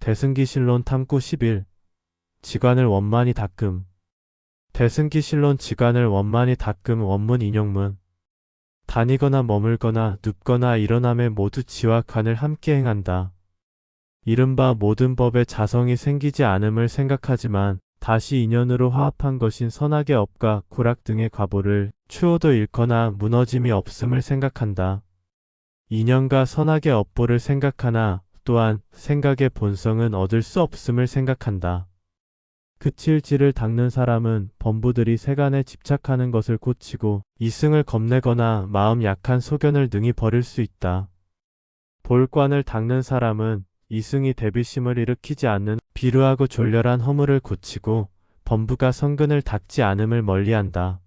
대승기실론 탐구 11 지관을 원만히 닦음 대승기실론 지관을 원만히 닦음 원문 인용문 다니거나 머물거나 눕거나 일어남에 모두 지와 관을 함께 행한다. 이른바 모든 법에 자성이 생기지 않음을 생각하지만 다시 인연으로 화합한 것인 선악의 업과 구락 등의 과보를 추호도 잃거나 무너짐이 없음을 생각한다. 인연과 선악의 업보를 생각하나 또한 생각의 본성은 얻을 수 없음을 생각한다. 그칠지를 닦는 사람은 범부들이 세간에 집착하는 것을 고치고 이승을 겁내거나 마음 약한 소견을 능히 버릴 수 있다. 볼관을 닦는 사람은 이승이 대비심을 일으키지 않는 비루하고 졸렬한 허물을 고치고 범부가 성근을 닦지 않음을 멀리한다.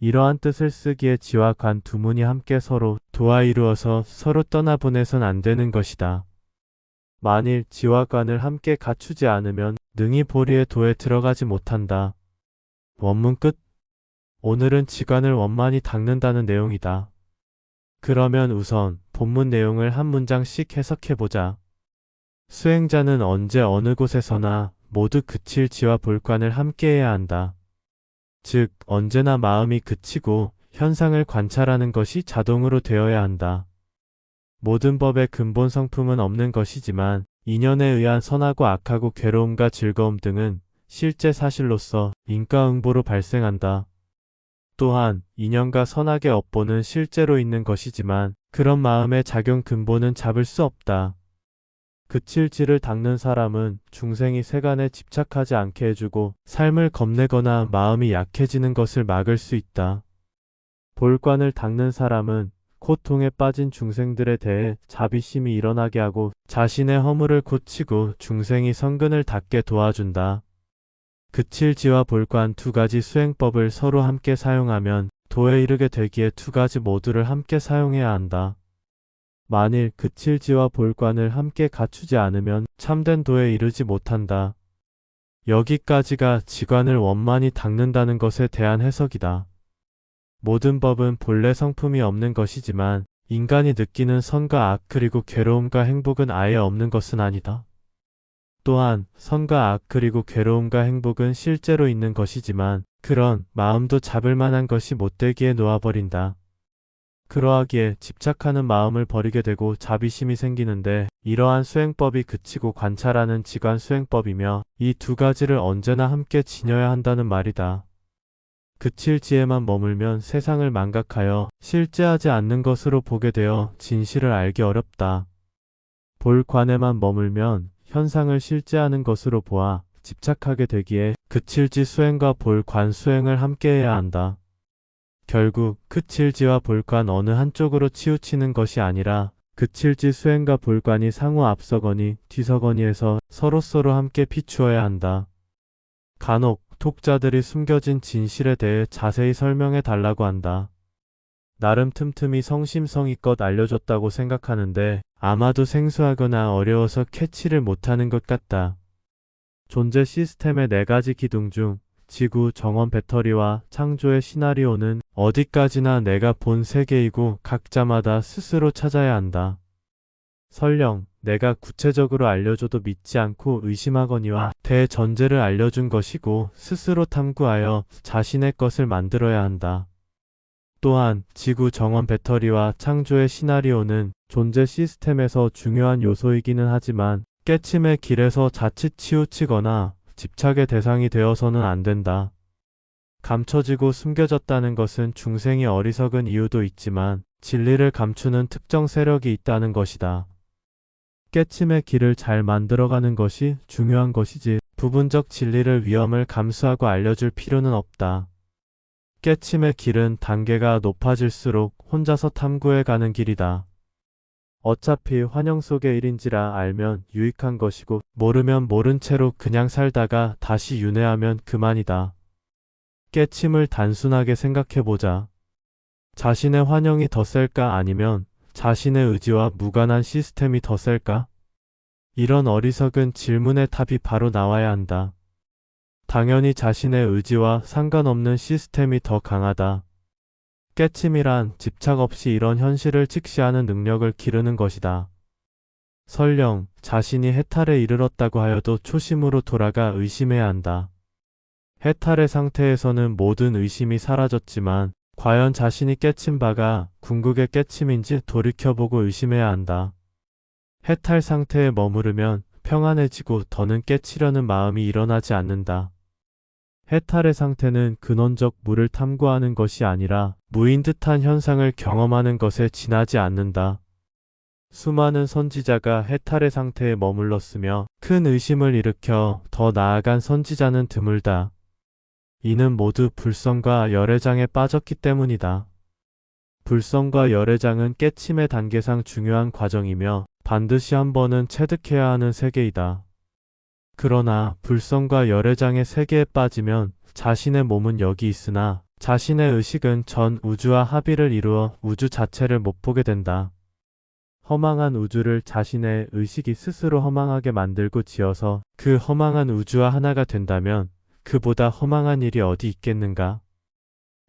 이러한 뜻을 쓰기에 지와 관 두 문이 함께 서로 도와 이루어서 서로 떠나보내선 안 되는 것이다. 만일 지와 관을 함께 갖추지 않으면 능히 보리의 도에 들어가지 못한다. 원문 끝. 오늘은 지관을 원만히 닦는다는 내용이다. 그러면 우선 본문 내용을 한 문장씩 해석해보자. 수행자는 언제 어느 곳에서나 모두 그칠 지와 볼관을 함께해야 한다. 즉, 언제나 마음이 그치고 현상을 관찰하는 것이 자동으로 되어야 한다. 모든 법의 근본 성품은 없는 것이지만 인연에 의한 선하고 악하고 괴로움과 즐거움 등은 실제 사실로서 인과응보로 발생한다. 또한 인연과 선악의 업보는 실제로 있는 것이지만 그런 마음의 작용 근본은 잡을 수 없다. 그 칠지를 닦는 사람은 중생이 세간에 집착하지 않게 해주고 삶을 겁내거나 마음이 약해지는 것을 막을 수 있다. 볼관을 닦는 사람은 고통에 빠진 중생들에 대해 자비심이 일어나게 하고 자신의 허물을 고치고 중생이 성근을 닦게 도와준다. 그칠지와 볼관 두 가지 수행법을 서로 함께 사용하면 도에 이르게 되기에 두 가지 모두를 함께 사용해야 한다. 만일 그칠지와 볼관을 함께 갖추지 않으면 참된 도에 이르지 못한다. 여기까지가 지관을 원만히 닦는다는 것에 대한 해석이다. 모든 법은 본래 성품이 없는 것이지만 인간이 느끼는 선과 악 그리고 괴로움과 행복은 아예 없는 것은 아니다. 또한 선과 악 그리고 괴로움과 행복은 실제로 있는 것이지만 그런 마음도 잡을 만한 것이 못되기에 놓아버린다. 그러하기에 집착하는 마음을 버리게 되고 자비심이 생기는데 이러한 수행법이 그치고 관찰하는 지관 수행법이며 이 두 가지를 언제나 함께 지녀야 한다는 말이다. 그칠 지에만 머물면 세상을 망각하여 실제하지 않는 것으로 보게 되어 진실을 알기 어렵다. 볼 관에만 머물면 현상을 실제하는 것으로 보아 집착하게 되기에 그칠지 수행과 볼관 수행을 함께해야 한다. 결국 그칠지와 볼관 어느 한쪽으로 치우치는 것이 아니라 그칠지 수행과 볼관이 상호 앞서거니 뒤서거니해서 서로서로 함께 비추어야 한다. 간혹 독자들이 숨겨진 진실에 대해 자세히 설명해 달라고 한다. 나름 틈틈이 성심성의껏 알려줬다고 생각하는데 아마도 생소하거나 어려워서 캐치를 못하는 것 같다. 존재 시스템의 네 가지 기둥 중 지구 정원 배터리와 창조의 시나리오는 어디까지나 내가 본 세계이고 각자마다 스스로 찾아야 한다. 설령 내가 구체적으로 알려줘도 믿지 않고 의심하거니와 대전제를 알려준 것이고 스스로 탐구하여 자신의 것을 만들어야 한다. 또한 지구 정원 배터리와 창조의 시나리오는 존재 시스템에서 중요한 요소이기는 하지만 깨침의 길에서 자칫 치우치거나 집착의 대상이 되어서는 안 된다. 감춰지고 숨겨졌다는 것은 중생이 어리석은 이유도 있지만 진리를 감추는 특정 세력이 있다는 것이다. 깨침의 길을 잘 만들어가는 것이 중요한 것이지 부분적 진리를 위험을 감수하고 알려줄 필요는 없다. 깨침의 길은 단계가 높아질수록 혼자서 탐구해 가는 길이다. 어차피 환영 속의 일인지라 알면 유익한 것이고 모르면 모른 채로 그냥 살다가 다시 윤회하면 그만이다. 깨침을 단순하게 생각해보자. 자신의 환영이 더 셀까 아니면 자신의 의지와 무관한 시스템이 더 셀까? 이런 어리석은 질문의 답이 바로 나와야 한다. 당연히 자신의 의지와 상관없는 시스템이 더 강하다. 깨침이란 집착 없이 이런 현실을 직시하는 능력을 기르는 것이다. 설령 자신이 해탈에 이르렀다고 하여도 초심으로 돌아가 의심해야 한다. 해탈의 상태에서는 모든 의심이 사라졌지만 과연 자신이 깨친 바가 궁극의 깨침인지 돌이켜보고 의심해야 한다. 해탈 상태에 머무르면 평안해지고 더는 깨치려는 마음이 일어나지 않는다. 해탈의 상태는 근원적 물을 탐구하는 것이 아니라 무인 듯한 현상을 경험하는 것에 지나지 않는다. 수많은 선지자가 해탈의 상태에 머물렀으며 큰 의심을 일으켜 더 나아간 선지자는 드물다. 이는 모두 불성과 열애장에 빠졌기 때문이다. 불성과 열애장은 깨침의 단계상 중요한 과정이며 반드시 한 번은 체득해야 하는 세계이다. 그러나 불성과 열애장의 세계에 빠지면 자신의 몸은 여기 있으나 자신의 의식은 전 우주와 합의를 이루어 우주 자체를 못 보게 된다. 허망한 우주를 자신의 의식이 스스로 허망하게 만들고 지어서 그 허망한 우주와 하나가 된다면 그보다 허망한 일이 어디 있겠는가?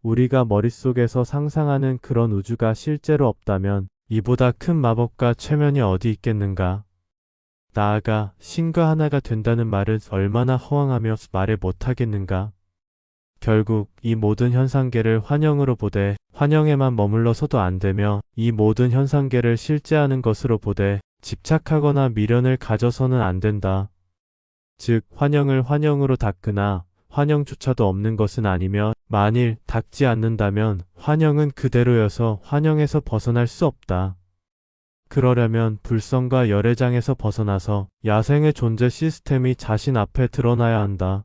우리가 머릿속에서 상상하는 그런 우주가 실제로 없다면 이보다 큰 마법과 최면이 어디 있겠는가? 나아가 신과 하나가 된다는 말은 얼마나 허황하며 말을 못하겠는가? 결국 이 모든 현상계를 환영으로 보되 환영에만 머물러서도 안 되며 이 모든 현상계를 실제하는 것으로 보되 집착하거나 미련을 가져서는 안 된다. 즉 환영을 환영으로 닦으나 환영조차도 없는 것은 아니며 만일 닦지 않는다면 환영은 그대로여서 환영에서 벗어날 수 없다. 그러려면 불성과 열애장에서 벗어나서 야생의 존재 시스템이 자신 앞에 드러나야 한다.